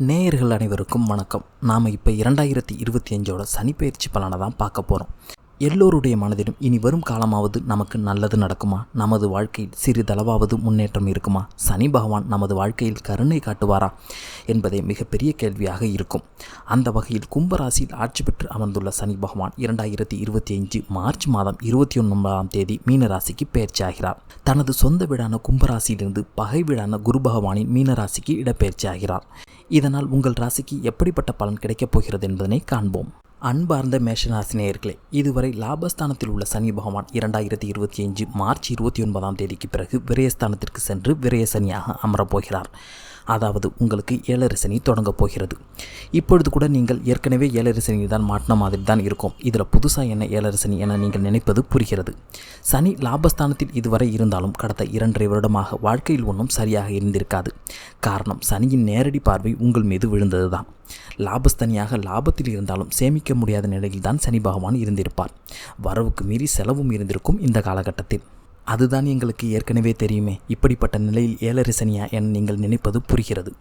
நேயர்கள் அனைவருக்கும் வணக்கம். நாம் இப்போ இரண்டாயிரத்தி இருபத்தி அஞ்சோட சனிப்பயிற்சி பலனை தான் பார்க்க போகிறோம் எல்லோருடைய மனதிலும் இனி வரும் காலமாவது நமக்கு நல்லது நடக்குமா? நமது வாழ்க்கையில் சிறிதளவாவது முன்னேற்றம் இருக்குமா? சனி பகவான் நமது வாழ்க்கையில் கருணை காட்டுவாரா? என்பதே மிகப்பெரிய கேள்வியாக இருக்கும். அந்த வகையில் கும்பராசியில் ஆட்சி பெற்று அமர்ந்துள்ள சனி பகவான் இரண்டாயிரத்தி இருபத்தி அஞ்சு மார்ச் மாதம் இருபத்தி ஒன்பதாம் தேதி மீனராசிக்கு பயிற்சியாகிறார் தனது சொந்த வீடான கும்பராசியிலிருந்து பகை வீடான குரு பகவானின் மீனராசிக்கு இடப்பெயர்ச்சி ஆகிறார் இதனால் உங்கள் ராசிக்கு எப்படிப்பட்ட பலன் கிடைக்கப் போகிறது என்பதனை காண்போம். அன்பார்ந்த மேஷராசினியர்களே இதுவரை லாபஸ்தானத்தில் உள்ள சனி பகவான் இரண்டாயிரத்தி இருபத்தி அஞ்சு மார்ச் இருபத்தி ஒன்பதாம் தேதிக்கு பிறகு விரயஸ்தானத்திற்கு சென்று விரய சனியாக அமரப்போகிறார் அதாவது உங்களுக்கு ஏழரசனி தொடங்கப் போகிறது. இப்பொழுது கூட நீங்கள் ஏற்கனவே ஏழரசனி தான் மாட்டின மாதிரி தான் இருக்கும். இதில் புதுசாக என்ன ஏழரசனி என நீங்கள் நினைப்பது புரிகிறது. சனி லாபஸ்தானத்தில் இதுவரை இருந்தாலும் கடந்த இரண்டரை வருடமாக வாழ்க்கையில் ஒன்றும் சரியாக இருந்திருக்காது. காரணம் சனியின் நேரடி பார்வை உங்கள் மீது விழுந்தது தான் லாபஸ்தனியாக லாபத்தில் இருந்தாலும் சேமிக்க முடியாத நிலையில் தான் சனி பகவான் இருந்திருப்பார். வரவுக்கு மீறி செலவும் இருந்திருக்கும் இந்த காலகட்டத்தில். அதுதான் எங்களுக்கு ஏற்கனவே தெரியுமே. இப்படிப்பட்ட நிலையில் ஏழரிசனியா என நீங்கள் நினைப்பது புரிகிறது.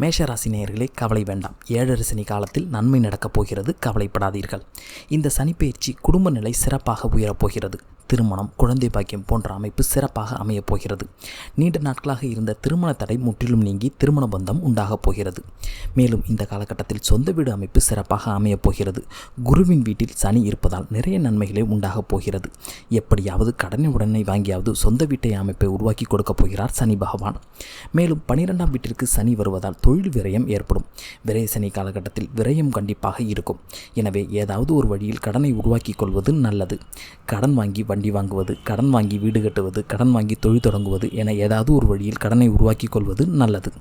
மேஷராசி நேயர்களே கவலை வேண்டாம். ஏழரசனி காலத்தில் நன்மை நடக்கப் போகிறது. கவலைப்படாதீர்கள். இந்த சனிப்பெயர்ச்சி குடும்ப நிலை சிறப்பாக உயரப்போகிறது திருமணம் குழந்தை பாக்கியம் போன்ற அமைப்பு சிறப்பாக அமையப் போகிறது. நீண்ட நாட்களாக இருந்த திருமண தடை முற்றிலும் நீங்கி திருமண பந்தம் உண்டாகப் போகிறது. மேலும் இந்த காலகட்டத்தில் சொந்த வீடு அமைப்பு சிறப்பாக அமையப் போகிறது. குருவின் வீட்டில் சனி இருப்பதால் நிறைய நன்மைகளே உண்டாகப் போகிறது. எப்படியாவது கடனை உடனே வாங்கியாவது சொந்த வீட்டை அமைப்பை உருவாக்கி கொடுக்கப் போகிறார் சனி பகவான். மேலும் பனிரெண்டாம் வீட்டிற்கு சனி வருவதால் தொழில் விரயம் ஏற்படும். விரய சனி காலகட்டத்தில் விரயம் கண்டிப்பாக இருக்கும். எனவே ஏதாவது ஒரு வழியில் கடனை உருவாக்கி கொள்வது நல்லது. கடன் வாங்கி வண்டி வண்டி வாங்குவது கடன் வாங்கி வீடு கட்டுவது கடன் வாங்கி தொழில் தொடங்குவது என ஏதாவது ஒரு வழியில் கடனை உருவாக்கி கொள்வது நல்லது.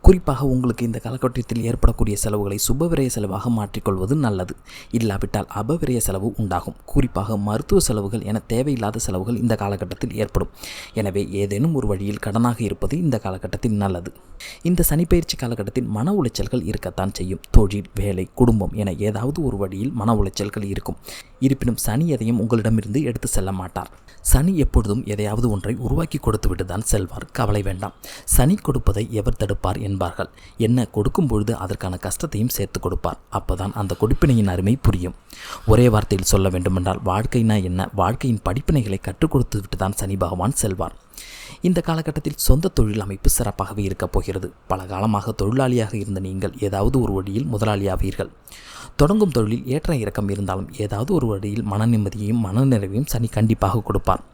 குறிப்பாக உங்களுக்கு இந்த காலகட்டத்தில் ஏற்படக்கூடிய செலவுகளை சுபவிரய செலவாக மாற்றிக்கொள்வது நல்லது. இல்லாவிட்டால் அபவிரய செலவு உண்டாகும். குறிப்பாக மருத்துவ செலவுகள் என தேவையில்லாத செலவுகள் இந்த காலகட்டத்தில் ஏற்படும். எனவே ஏதேனும் ஒரு வழியில் கடனாக இருப்பது இந்த காலகட்டத்தில் நல்லது. இந்த சனிப்பயிற்சி காலகட்டத்தில் மன உளைச்சல்கள் இருக்கத்தான் செய்யும். தொழில் வேலை குடும்பம் என ஏதாவது ஒரு வழியில் மன உளைச்சல்கள் இருக்கும். இருப்பினும் சனி எதையும் உங்களிடமிருந்து எடுத்து செல்ல மாட்டார். சனி எப்பொழுதும் எதையாவது ஒன்றை உருவாக்கி கொடுத்துவிட்டு தான் செல்வார். கவலை வேண்டாம். சனி கொடுப்பதை எவர் தடுப்பார் என்பார்கள். என்ன கொடுக்கும் பொழுது அதற்கான கஷ்டத்தையும் சேர்த்து கொடுப்பார். அப்போதான் அந்த கொடுப்பினையின் அருமை புரியும். ஒரே வார்த்தையில் சொல்ல வேண்டுமென்றால் வாழ்க்கைனா என்ன? வாழ்க்கையின் படிப்பினைகளை கற்றுக் கொடுத்து விட்டு தான் சனி பகவான் செல்வார். இந்த காலகட்டத்தில் சொந்த தொழில் அமைப்பு சிறப்பாகவே இருக்கப் போகிறது. பல காலமாக தொழிலாளியாக இருந்த நீங்கள் ஏதாவது ஒரு வழியில் முதலாளியாவீர்கள். தொடங்கும் தொழிலில் ஏற்ற இறக்கம் இருந்தாலும் ஏதாவது ஒரு வழியில் மன நிம்மதியையும் மனநிறைவையும் சனி கண்டிப்பாக கொடுப்பார்.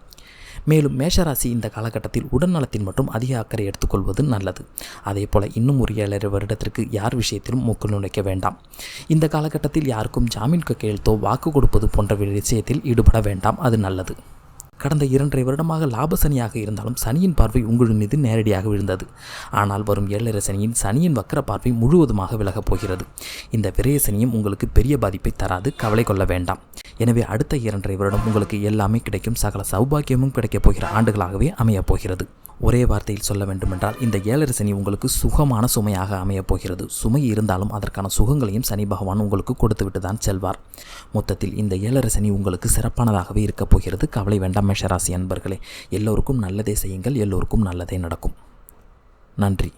மேலும் மேஷராசி இந்த காலகட்டத்தில் உடல்நலத்தின் மட்டும் அதிக அக்கறை எடுத்துக்கொள்வது நல்லது. அதே போல் இன்னும் ஒரு ஏழரை வருடத்திற்கு யார் விஷயத்திலும் மூக்கு நுழைக்க வேண்டாம். இந்த காலகட்டத்தில் யாருக்கும் ஜாமீன் கையெழுத்தோ வாக்கு கொடுப்பது போன்ற விஷயத்தில் ஈடுபட வேண்டாம். அது நல்லது. கடந்த இரண்டரை வருடமாக லாபசனியாக இருந்தாலும் சனியின் பார்வை உங்கள் மீது நேரடியாக விழுந்தது. ஆனால் வரும் ஏழரை சனியின் சனியின் வக்கர பார்வை முழுவதுமாக விலகப் போகிறது. இந்த விரைய சனியும் உங்களுக்கு பெரிய பாதிப்பை தராது கவலை கொள்ள வேண்டாம். எனவே அடுத்த இரண்டரை வருடம் உங்களுக்கு எல்லாமே கிடைக்கும். சகல சௌபாக்கியமும் கிடைக்கப் போகிற ஆண்டுகளாகவே அமையப் போகிறது. ஒரே வார்த்தையில் சொல்ல வேண்டுமென்றால் இந்த ஏழரை சனி உங்களுக்கு சுகமான சுமையாக அமையப் போகிறது. சுமை இருந்தாலும் அதற்கான சுகங்களையும் சனி பகவான் உங்களுக்கு கொடுத்துவிட்டு தான் செல்வார். மொத்தத்தில் இந்த ஏழரை சனி உங்களுக்கு சிறப்பானதாகவே இருக்கப் போகிறது. கவலை வேண்டாம் மேஷராசி அன்பர்களே. எல்லோருக்கும் நல்லதே செய்யுங்கள் எல்லோருக்கும் நல்லதே நடக்கும். நன்றி.